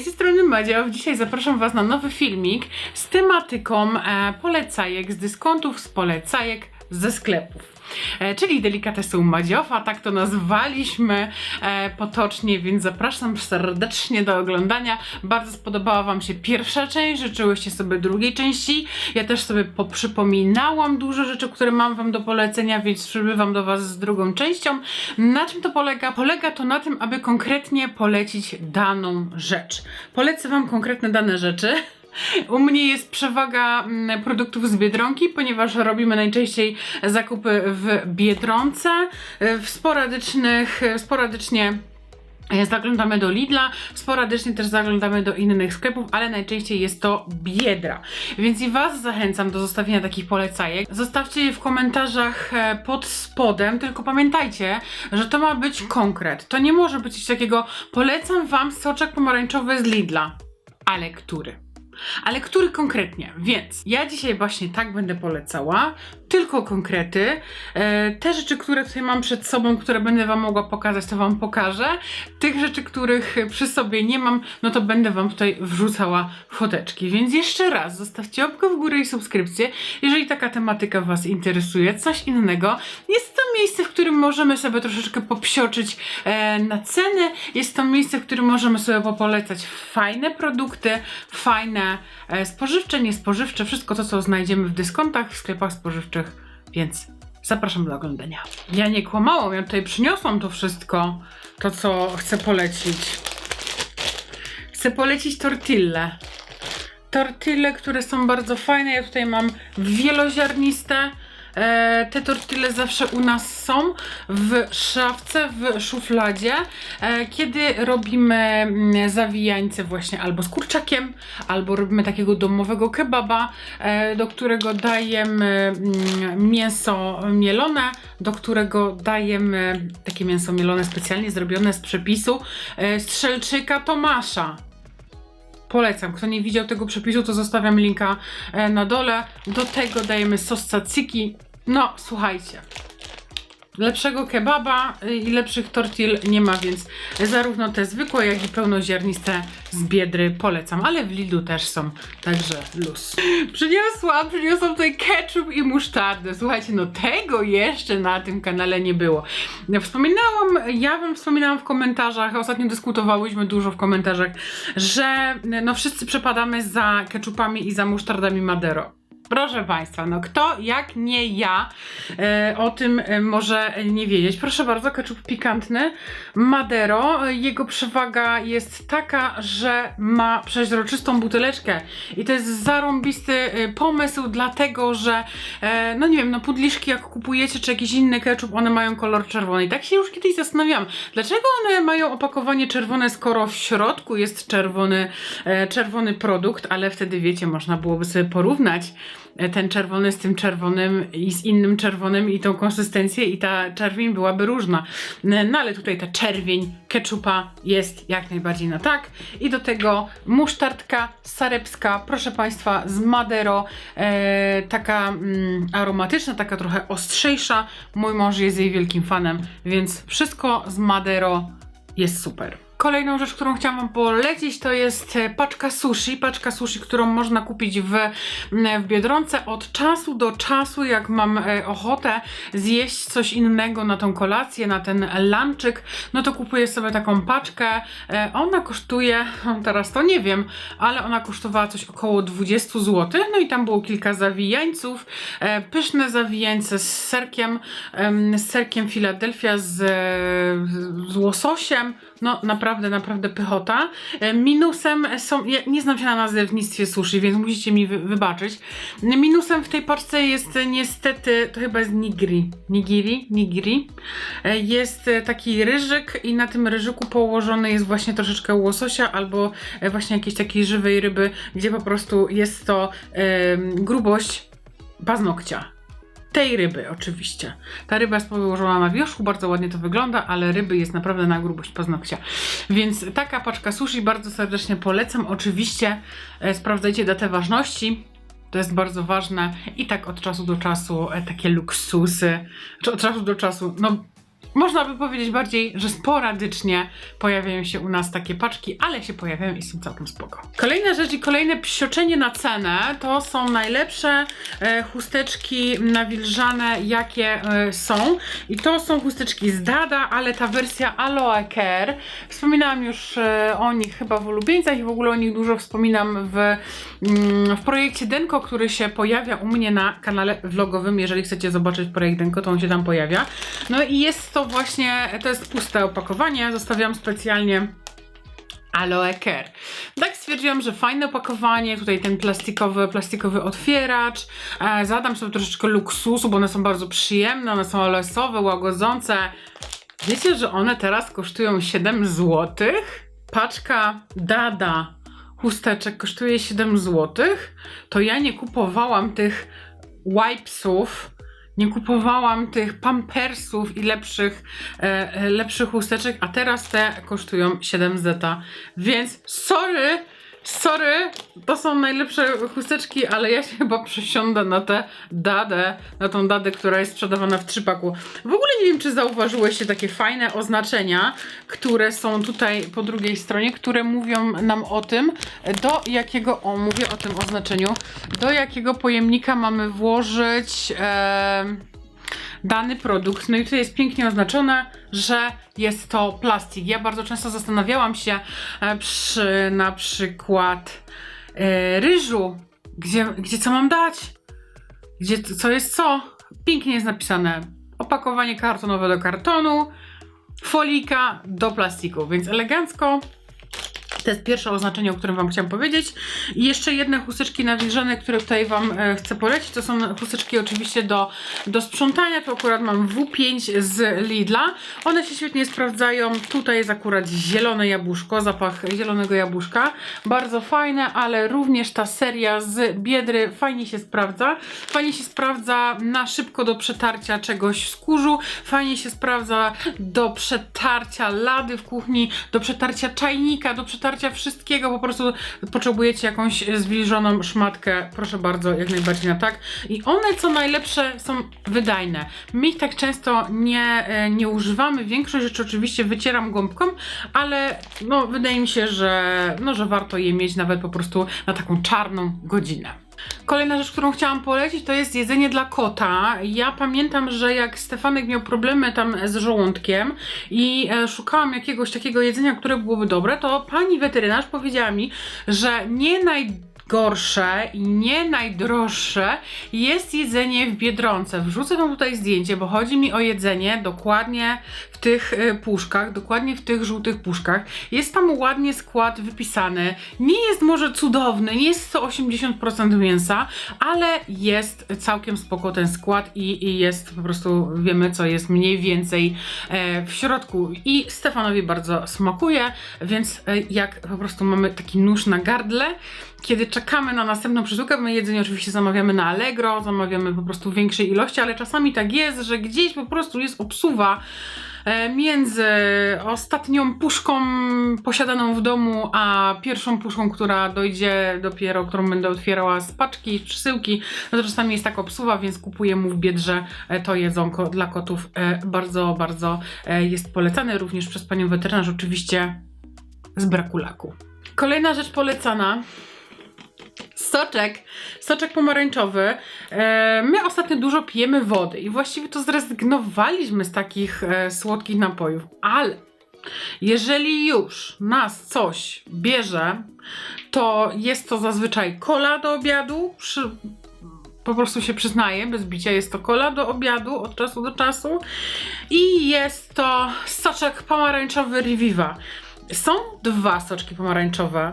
Z tej strony Madzia. Dzisiaj zapraszam Was na nowy filmik z tematyką e, polecajek z dyskontów, z polecajek ze sklepów. E, czyli delikatesy u Madziowa, tak to nazwaliśmy e, potocznie, więc zapraszam serdecznie do oglądania. Bardzo spodobała Wam się pierwsza część, życzyłyście sobie drugiej części. Ja też sobie poprzypominałam dużo rzeczy, które mam Wam do polecenia, więc przybywam do Was z drugą częścią. Na czym to polega? Polega to na tym, aby konkretnie polecić daną rzecz. Polecę Wam konkretne dane rzeczy. U mnie jest przewaga mm, produktów z Biedronki, ponieważ robimy najczęściej zakupy w Biedronce. W sporadycznych, sporadycznie e, Zaglądamy do Lidla, sporadycznie też zaglądamy do innych sklepów, ale najczęściej jest to Biedra. Więc i Was zachęcam do zostawienia takich polecajek. Zostawcie je w komentarzach e, pod spodem, tylko pamiętajcie, że to ma być konkret. To nie może być coś takiego, polecam Wam soczek pomarańczowy z Lidla. Ale który? Ale który konkretnie? Więc ja dzisiaj właśnie tak będę polecała, tylko konkrety. E, te rzeczy, które tutaj mam przed sobą, które będę Wam mogła pokazać, to Wam pokażę. Tych rzeczy, których przy sobie nie mam, no to będę Wam tutaj wrzucała foteczki. Więc jeszcze raz zostawcie łapkę w górę i subskrypcję, jeżeli taka tematyka Was interesuje. Coś innego. Jest to miejsce, w którym możemy sobie troszeczkę popsioczyć e, na ceny. Jest to miejsce, w którym możemy sobie popolecać fajne produkty, fajne e, spożywcze, niespożywcze, wszystko to, co znajdziemy w dyskontach, w sklepach spożywczych, więc zapraszam do oglądania. Ja nie kłamałam, ja tutaj przyniosłam to wszystko, to co chcę polecić. Chcę polecić tortille. Tortille, które są bardzo fajne. Ja tutaj mam wieloziarniste. E, te tortille zawsze u nas są w szafce, w szufladzie, e, kiedy robimy mm, zawijańce właśnie albo z kurczakiem, albo robimy takiego domowego kebaba, e, do którego dajemy mm, mięso mielone, do którego dajemy takie mięso mielone specjalnie zrobione z przepisu strzelczyka Tomasza. Polecam. Kto nie widział tego przepisu, to zostawiam linka e, na dole. Do tego dajemy sos tzatziki. No, słuchajcie. Lepszego kebaba y, i lepszych tortill nie ma, więc zarówno te zwykłe, jak i pełnoziarniste z Biedry polecam, ale w Lidlu też są, także luz. Przyniosłam, przyniosłam tutaj ketchup i musztardę. Słuchajcie, no tego jeszcze na tym kanale nie było. Wspominałam, ja wam wspominałam w komentarzach, ostatnio dyskutowałyśmy dużo w komentarzach, że no wszyscy przepadamy za ketchupami i za musztardami Madero. Proszę Państwa, no kto jak nie ja e, o tym e, może nie wiedzieć. Proszę bardzo, ketchup pikantny Madero. Jego przewaga jest taka, że ma przeźroczystą buteleczkę i to jest zarąbisty e, pomysł, dlatego że e, no nie wiem, no pudliszki jak kupujecie czy jakiś inny ketchup, one mają kolor czerwony. I tak się już kiedyś zastanawiałam, dlaczego one mają opakowanie czerwone, skoro w środku jest czerwony, e, czerwony produkt, ale wtedy wiecie, można byłoby sobie porównać ten czerwony z tym czerwonym i z innym czerwonym i tą konsystencję i ta czerwień byłaby różna. No ale tutaj ta czerwień ketchupa jest jak najbardziej na tak. I do tego musztardka sarepska, proszę Państwa, z Madero, e, taka mm, aromatyczna, taka trochę ostrzejsza. Mój mąż jest jej wielkim fanem, więc wszystko z Madero jest super. Kolejną rzecz, którą chciałam Wam polecić, to jest e, paczka sushi. Paczka sushi, którą można kupić w, w Biedronce od czasu do czasu, jak mam e, ochotę zjeść coś innego na tą kolację, na ten lunchik, no to kupuję sobie taką paczkę. E, Ona kosztuje, teraz to nie wiem, ale ona kosztowała coś około 20 zł. No i tam było kilka zawijańców, pyszne zawijańce z serkiem, em, z serkiem Philadelphia z, z łososiem. No naprawdę, naprawdę pychota. E, Minusem są, ja nie znam się na nazewnictwie sushi, więc musicie mi wy, wybaczyć. Minusem w tej paczce jest niestety, to chyba jest nigiri, nigiri, nigiri. E, Jest taki ryżyk i na tym ryżyku położony jest właśnie troszeczkę łososia albo e, właśnie jakiejś takiej żywej ryby, gdzie po prostu jest to em, grubość paznokcia. Tej ryby oczywiście. Ta ryba jest położona na wierzchu, bardzo ładnie to wygląda, ale ryby jest naprawdę na grubość paznokcia. Więc taka paczka sushi bardzo serdecznie polecam. Oczywiście e, sprawdzajcie datę ważności. To jest bardzo ważne. I tak od czasu do czasu e, takie luksusy. Czy od czasu do czasu, no można by powiedzieć bardziej, że sporadycznie pojawiają się u nas takie paczki, ale się pojawiają i są całkiem spoko. Kolejna rzecz i kolejne psioczenie na cenę to są najlepsze e, chusteczki nawilżane, jakie e, są. I to są chusteczki z Dada, ale ta wersja Aloe Care. Wspominałam już e, o nich chyba w ulubieńcach i w ogóle o nich dużo wspominam w, mm, w projekcie Denko, który się pojawia u mnie na kanale vlogowym. Jeżeli chcecie zobaczyć projekt Denko, to on się tam pojawia. No i jest to właśnie, to jest puste opakowanie. Zostawiam specjalnie Aloe Care. Tak stwierdziłam, że fajne opakowanie, tutaj ten plastikowy, plastikowy otwieracz. E, zadam sobie troszeczkę luksusu, bo one są bardzo przyjemne, one są aloesowe, łagodzące. Wiecie, że one teraz kosztują 7 zł? Paczka Dada chusteczek kosztuje 7 zł. To ja nie kupowałam tych wipesów, nie kupowałam tych pampersów i lepszych, e, e, lepszych chusteczek, a teraz te kosztują 7 zeta. Więc sorry, sorry, to są najlepsze chusteczki, ale ja się chyba przesiądę na tę dadę, na tą dadę, która jest sprzedawana w trzypaku. W ogóle nie wiem, czy zauważyłyście takie fajne oznaczenia, które są tutaj po drugiej stronie, które mówią nam o tym, do jakiego, o mówię o tym oznaczeniu, do jakiego pojemnika mamy włożyć dany produkt. No i tutaj jest pięknie oznaczone, że jest to plastik. Ja bardzo często zastanawiałam się e, przy na przykład e, ryżu, gdzie, gdzie co mam dać, gdzie co jest co. Pięknie jest napisane opakowanie kartonowe do kartonu, folika do plastiku, więc elegancko. To jest pierwsze oznaczenie, o którym Wam chciałam powiedzieć. I jeszcze jedne chusteczki nawilżone, które tutaj Wam e, chcę polecić. To są chusteczki oczywiście do, do sprzątania. To akurat mam W5 z Lidla. One się świetnie sprawdzają. Tutaj jest akurat zielone jabłuszko, zapach zielonego jabłuszka. Bardzo fajne, ale również ta seria z Biedry fajnie się sprawdza. Fajnie się sprawdza na szybko do przetarcia czegoś z kurzu. Fajnie się sprawdza do przetarcia lady w kuchni, do przetarcia czajnika, do przetarcia wszystkiego. Po prostu potrzebujecie jakąś zwilżoną szmatkę. Proszę bardzo, jak najbardziej na tak. I one, co najlepsze, są wydajne. My ich tak często nie, e, nie używamy. Większość rzeczy oczywiście wycieram gąbką, ale no, wydaje mi się, że, no, że warto je mieć nawet po prostu na taką czarną godzinę. Kolejna rzecz, którą chciałam polecić, to jest jedzenie dla kota. Ja pamiętam, że jak Stefanek miał problemy tam z żołądkiem i e, szukałam jakiegoś takiego jedzenia, które byłoby dobre, to pani weterynarz powiedziała mi, że nie najgorsze i nie najdroższe jest jedzenie w Biedronce. Wrzucę wam tutaj zdjęcie, bo chodzi mi o jedzenie dokładnie tych e, puszkach, dokładnie w tych żółtych puszkach. Jest tam ładnie skład wypisany. Nie jest może cudowny, nie jest to 80% mięsa, ale jest całkiem spoko ten skład i, i jest po prostu, wiemy co jest mniej więcej e, w środku. I Stefanowi bardzo smakuje, więc e, jak po prostu mamy taki nóż na gardle, kiedy czekamy na następną przesyłkę, my jedzenie oczywiście zamawiamy na Allegro, zamawiamy po prostu w większej ilości, ale czasami tak jest, że gdzieś po prostu jest obsuwa między ostatnią puszką posiadaną w domu, a pierwszą puszką, która dojdzie dopiero, którą będę otwierała z paczki, przesyłki, no to czasami jest tak obsuwa, więc kupuję mu w Biedrze e, to jedzonko dla kotów. E, Bardzo, bardzo e, jest polecane również przez panią weterynarz, oczywiście z braku laku. Kolejna rzecz polecana soczek, soczek pomarańczowy. E, my ostatnio dużo pijemy wody i właściwie to zrezygnowaliśmy z takich e, słodkich napojów, ale jeżeli już nas coś bierze, to jest to zazwyczaj kola do obiadu. Przy, po prostu się przyznaję, bez bicia jest to kola do obiadu od czasu do czasu. I jest to soczek pomarańczowy Reviva. Są dwa soczki pomarańczowe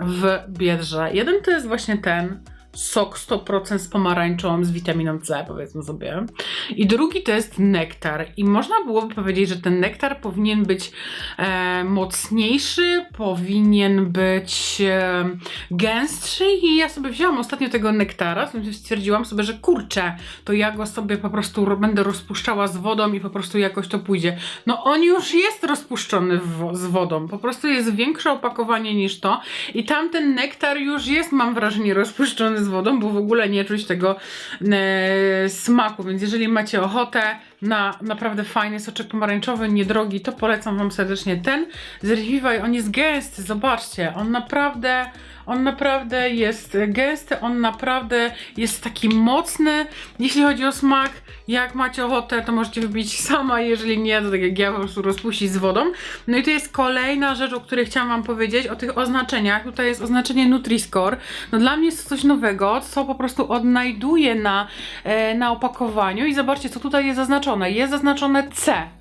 w Biedrze. Jeden to jest właśnie ten sok 100% z pomarańczą, z witaminą C, powiedzmy sobie. I drugi to jest nektar. I można byłoby powiedzieć, że ten nektar powinien być e, mocniejszy, powinien być e, gęstszy. I ja sobie wzięłam ostatnio tego nektara, stwierdziłam sobie, że kurczę, to ja go sobie po prostu ro- będę rozpuszczała z wodą i po prostu jakoś to pójdzie. No on już jest rozpuszczony w z wodą, po prostu jest większe opakowanie niż to i tamten nektar już jest, mam wrażenie, rozpuszczony z wodą, bo w ogóle nie czuć tego e, smaku, więc jeżeli macie ochotę, na naprawdę fajny soczek pomarańczowy, niedrogi, to polecam Wam serdecznie ten z Reviva. On jest gęsty, zobaczcie, on naprawdę, on naprawdę jest gęsty, on naprawdę jest taki mocny. Jeśli chodzi o smak, jak macie ochotę, to możecie wypić sama, jeżeli nie, to tak jak ja po prostu rozpuścić z wodą. No i to jest kolejna rzecz, o której chciałam Wam powiedzieć, o tych oznaczeniach. Tutaj jest oznaczenie Nutri-Score. No dla mnie jest to coś nowego, co po prostu odnajduję na, e, na opakowaniu i zobaczcie, co tutaj jest zaznaczone. Jest zaznaczone C.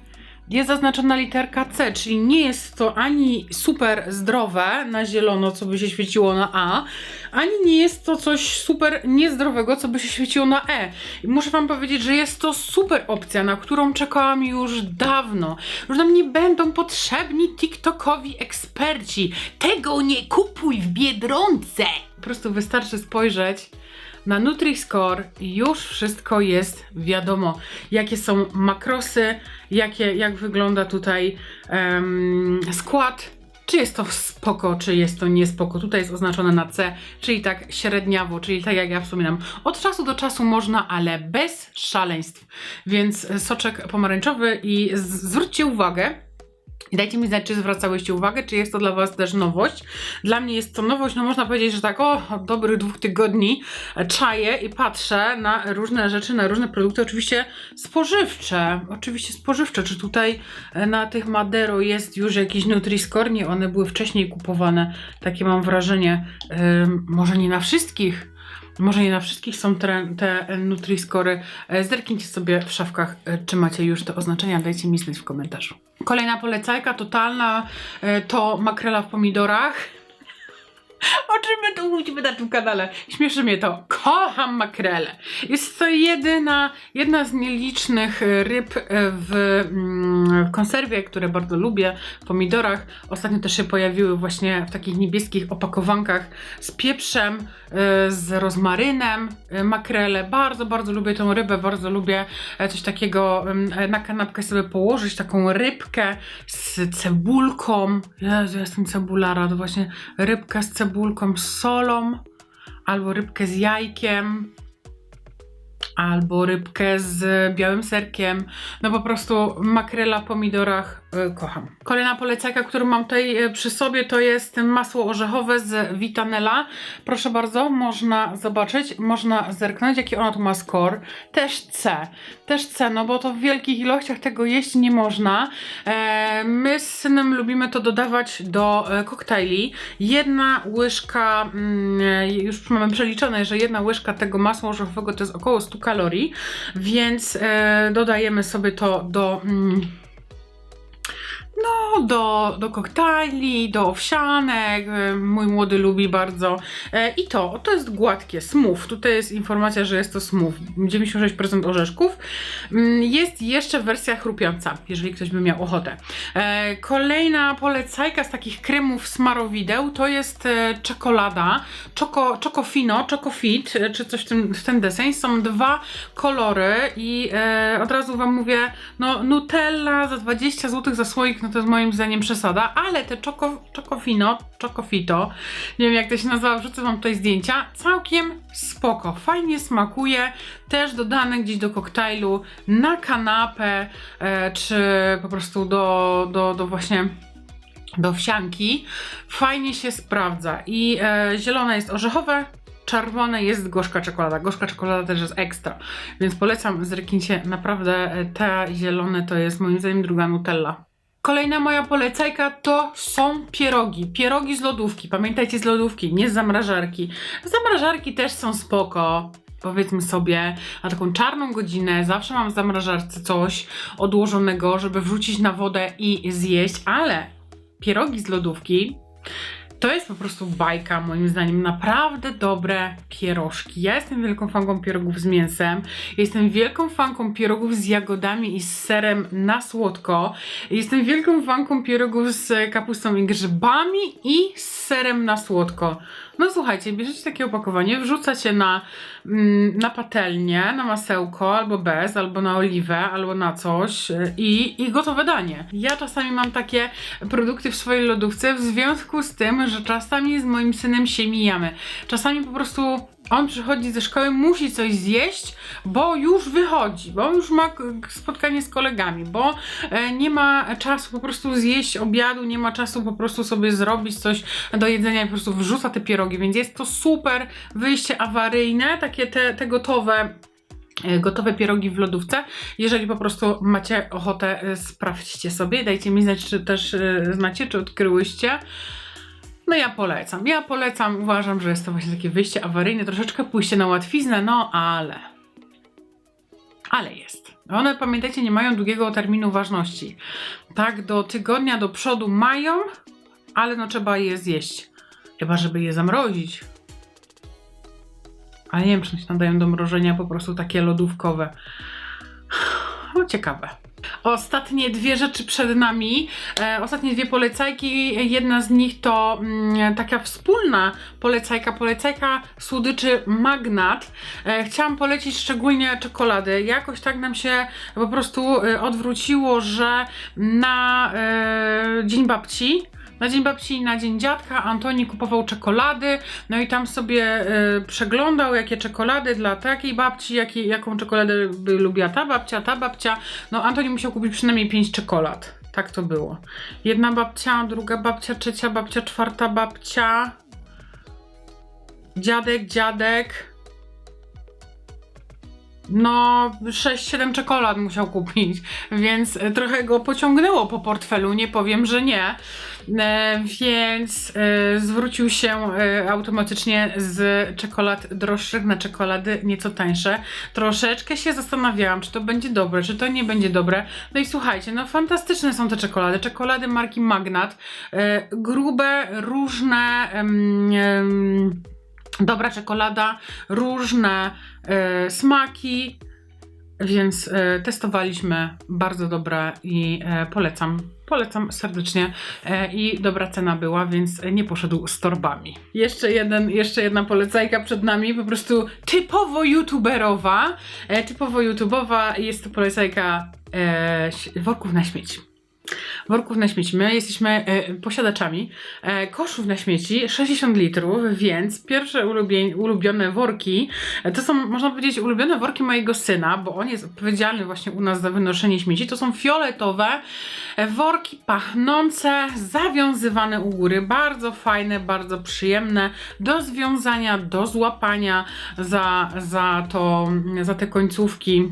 Jest zaznaczona literka C, czyli nie jest to ani super zdrowe na zielono, co by się świeciło na A, ani nie jest to coś super niezdrowego, co by się świeciło na E. I muszę Wam powiedzieć, że jest to super opcja, na którą czekałam już dawno. Już nam nie będą potrzebni TikTokowi eksperci. Tego nie kupuj w Biedronce! Po prostu wystarczy spojrzeć na Nutri-Score już wszystko jest wiadomo, jakie są makrosy, jakie, jak wygląda tutaj em, skład, czy jest to spoko, czy jest to niespoko. Tutaj jest oznaczone na C, czyli tak średniawo, czyli tak jak ja wspominam. Od czasu do czasu można, ale bez szaleństw. Więc soczek pomarańczowy i zwróćcie uwagę, dajcie mi znać, czy zwracałyście uwagę, czy jest to dla Was też nowość. Dla mnie jest to nowość, no można powiedzieć, że tak o, dobrych dwóch tygodni e, czaję i patrzę na różne rzeczy, na różne produkty, oczywiście spożywcze, oczywiście spożywcze. Czy tutaj e, na tych Madero jest już jakiś Nutri-Score? Nie, one były wcześniej kupowane, takie mam wrażenie, Ym, może nie na wszystkich, może nie na wszystkich są te, te Nutri-Scory. E, Zerknijcie sobie w szafkach, e, czy macie już te oznaczenia, dajcie mi znać w komentarzu. Kolejna polecajka totalna e, to makrela w pomidorach. O czym my tu mówimy na tym kanale? Śmieszy mnie to. Kocham makrele. Jest to jedyna, jedna z nielicznych ryb w, mm, w konserwie, które bardzo lubię, w pomidorach. Ostatnio też się pojawiły właśnie w takich niebieskich opakowankach z pieprzem, e, z rozmarynem, e, makrele. Bardzo, bardzo lubię tą rybę, bardzo lubię e, coś takiego em, e, na kanapkę sobie położyć, taką rybkę z cebulką. Jezu, ja jestem cebulara, to właśnie rybka z cebulką, z solą, albo rybkę z jajkiem, albo rybkę z białym serkiem. No po prostu makrela pomidorach y, kocham. Kolejna polecajka, którą mam tutaj y, przy sobie, to jest masło orzechowe z Vitanella. Proszę bardzo, można zobaczyć, można zerknąć, jaki ono tu ma score. Też C. Też C, no bo to w wielkich ilościach tego jeść nie można. E, my z synem lubimy to dodawać do e, koktajli. Jedna łyżka, mm, e, już mamy przeliczone, że jedna łyżka tego masła orzechowego to jest około 100 kalorii, więc e, dodajemy sobie to do. No, do, do koktajli, do owsianek. e, Mój młody lubi bardzo. E, I to, to jest gładkie, smooth. Tutaj jest informacja, że jest to smooth. 96% orzeszków. Mm, Jest jeszcze wersja chrupiąca, jeżeli ktoś by miał ochotę. E, Kolejna polecajka z takich kremów smarowideł to jest e, czekolada. Choco, Chocofino, Chocofit, czy coś w, tym, w ten deseń. Są dwa kolory i od razu Wam mówię, no Nutella za 20 zł za słoik, no to jest moim zdaniem przesada, ale te Choco, Chocofino, Chocofito, nie wiem jak to się nazywa, wrzucę Wam tutaj zdjęcia, całkiem spoko, fajnie smakuje, też dodane gdzieś do koktajlu, na kanapę, e, czy po prostu do, do, do właśnie do wsianki. Fajnie się sprawdza i e, zielone jest orzechowe, czerwone jest gorzka czekolada. Gorzka czekolada też jest ekstra, więc polecam zreknijcie, naprawdę e, te zielone to jest moim zdaniem druga Nutella. Kolejna moja polecajka to są pierogi. Pierogi z lodówki. Pamiętajcie z lodówki, nie z zamrażarki. Zamrażarki też są spoko. Powiedzmy sobie, na taką czarną godzinę zawsze mam w zamrażarce coś odłożonego, żeby wrzucić na wodę i zjeść, ale pierogi z lodówki to jest po prostu bajka, moim zdaniem. Naprawdę dobre pierożki. Ja jestem wielką fanką pierogów z mięsem. Jestem wielką fanką pierogów z jagodami i z serem na słodko. Jestem wielką fanką pierogów z kapustą i grzybami i z serem na słodko. No słuchajcie, bierzecie takie opakowanie, wrzucacie na, mm, na patelnię, na masełko, albo bez, albo na oliwę, albo na coś y, i, i gotowe danie. Ja czasami mam takie produkty w swojej lodówce w związku z tym, że czasami z moim synem się mijamy. Czasami po prostu On przychodzi ze szkoły, musi coś zjeść, bo już wychodzi, bo już ma spotkanie z kolegami, bo e, nie ma czasu po prostu zjeść obiadu, nie ma czasu po prostu sobie zrobić coś do jedzenia i po prostu wrzuca te pierogi, więc jest to super wyjście awaryjne, takie te, te gotowe e, gotowe pierogi w lodówce. Jeżeli po prostu macie ochotę, e, sprawdźcie sobie, dajcie mi znać, czy też znacie, czy odkryłyście. No ja polecam. Ja polecam, uważam, że jest to właśnie takie wyjście awaryjne, troszeczkę pójście na łatwiznę, no ale. Ale jest. One, pamiętajcie, nie mają długiego terminu ważności. Tak, do tygodnia do przodu mają, ale no trzeba je zjeść. Chyba, żeby je zamrozić. Ale nie wiem, czy się nadają do mrożenia po prostu takie lodówkowe. No ciekawe. Ostatnie dwie rzeczy przed nami. E, ostatnie dwie polecajki. Jedna z nich to mm, taka wspólna polecajka, polecajka słodyczy Magnat. E, chciałam polecić szczególnie czekolady. Jakoś tak nam się po prostu e, odwróciło, że na e, Dzień Babci na Dzień Babci i na Dzień Dziadka Antoni kupował czekolady, no i tam sobie y, przeglądał, jakie czekolady dla takiej babci, jakie, jaką czekoladę by lubiła ta babcia, ta babcia. No Antoni musiał kupić przynajmniej pięć czekolad. Tak to było. Jedna babcia, druga babcia, trzecia babcia, czwarta babcia. Dziadek, dziadek. No, 6-7 czekolad musiał kupić, więc e, trochę go pociągnęło po portfelu, nie powiem, że nie. E, więc e, zwrócił się e, automatycznie z czekolad droższych na czekolady nieco tańsze. Troszeczkę się zastanawiałam, czy to będzie dobre, czy to nie będzie dobre. No i słuchajcie, no fantastyczne są te czekolady. Czekolady marki Magnat. E, grube, różne. em, em, dobra czekolada, różne e, smaki, więc e, testowaliśmy bardzo dobre i e, polecam. Polecam serdecznie i dobra cena była, więc nie poszedł z torbami. Jeszcze, jeden, jeszcze jedna polecajka przed nami, po prostu typowo youtuberowa. Typowo youtubowa jest to polecajka e, worków na śmieci worków na śmieci. My jesteśmy e, posiadaczami e, koszów na śmieci 60 litrów, więc pierwsze ulubione worki e, to są, można powiedzieć, ulubione worki mojego syna, bo on jest odpowiedzialny właśnie u nas za wynoszenie śmieci. To są fioletowe e, worki pachnące, zawiązywane u góry, bardzo fajne, bardzo przyjemne do związania, do złapania za, za to, za te końcówki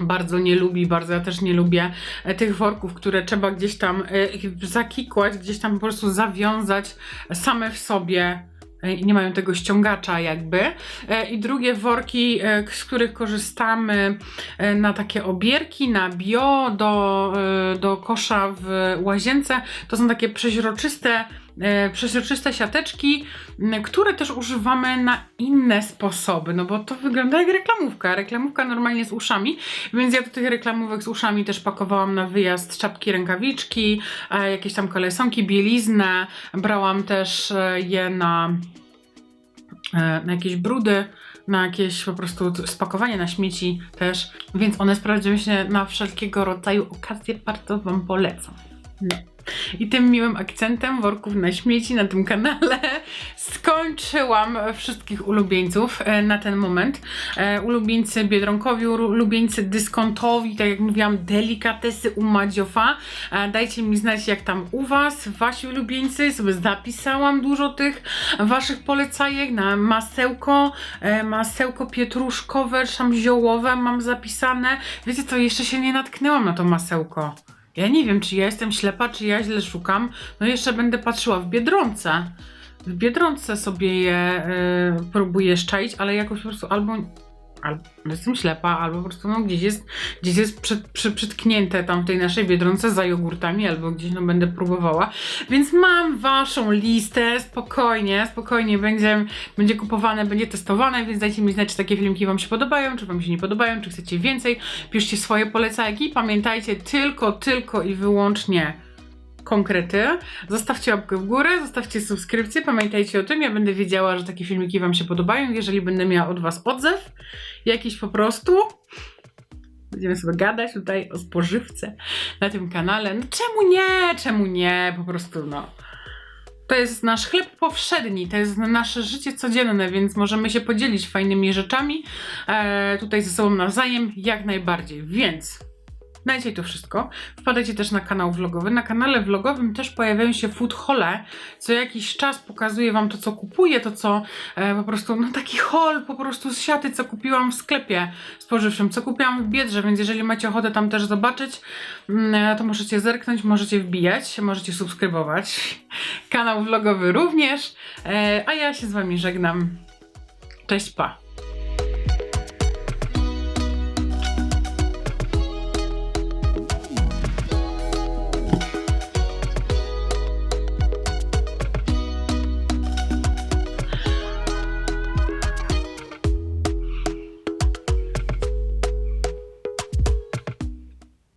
bardzo nie lubi, bardzo ja też nie lubię e, tych worków, które trzeba gdzieś tam e, zakikłać, gdzieś tam po prostu zawiązać same w sobie. e, i Nie mają tego ściągacza, jakby. I drugie worki, z których korzystamy na takie obierki, na bio, do, do kosza w łazience, to są takie przeźroczyste, przeźroczyste siateczki, które też używamy na inne sposoby, no bo to wygląda jak reklamówka. Reklamówka normalnie z uszami, więc ja do tych reklamówek z uszami też pakowałam na wyjazd czapki, rękawiczki, e, jakieś tam kalesonki, bieliznę. Brałam też e, je na, e, na jakieś brudy, na jakieś po prostu spakowanie na śmieci też, więc one sprawdziły się na wszelkiego rodzaju okazje, bardzo Wam polecam. No. I tym miłym akcentem worków na śmieci na tym kanale skończyłam wszystkich ulubieńców e, na ten moment. E, ulubieńcy Biedronkowi, ulu- ulubieńcy dyskontowi, tak jak mówiłam, delikatesy u Madziofa. E, dajcie mi znać, jak tam u Was, Wasi ulubieńcy. Sobie zapisałam dużo tych Waszych polecajek na masełko, masełko pietruszkowe, czy tam ziołowe mam zapisane. Wiecie co, jeszcze się nie natknęłam na to masełko. Ja nie wiem, czy ja jestem ślepa, czy ja źle szukam. No jeszcze będę patrzyła w Biedronce. W Biedronce sobie je y, próbuję szczaić, ale jakoś po prostu albo, albo jestem ślepa, albo po prostu no, gdzieś jest, gdzieś jest przed, przy, przytknięte tam w tej naszej Biedronce za jogurtami, albo gdzieś no będę próbowała. Więc mam waszą listę, spokojnie, spokojnie będzie, będzie kupowane, będzie testowane, więc dajcie mi znać, czy takie filmiki wam się podobają, czy wam się nie podobają, czy chcecie więcej. Piszcie swoje polecajki. Pamiętajcie tylko, tylko i wyłącznie konkrety. Zostawcie łapkę w górę, zostawcie subskrypcję, pamiętajcie o tym. Ja będę wiedziała, że takie filmiki Wam się podobają. Jeżeli będę miała od Was odzew, jakiś po prostu, będziemy sobie gadać tutaj o spożywce na tym kanale. No czemu nie? Czemu nie? Po prostu no. To jest nasz chleb powszedni, to jest nasze życie codzienne, więc możemy się podzielić fajnymi rzeczami e, tutaj ze sobą nawzajem, jak najbardziej. Więc na to wszystko. Wpadajcie też na kanał vlogowy. Na kanale vlogowym też pojawiają się food hole. Co jakiś czas pokazuję Wam to, co kupuję, to co e, po prostu, no taki haul po prostu z siaty, co kupiłam w sklepie spożywczym, co kupiłam w Biedrze, więc jeżeli macie ochotę tam też zobaczyć, mm, to możecie zerknąć, możecie wbijać, możecie subskrybować. Kanał vlogowy również. E, a ja się z Wami żegnam. Cześć, pa!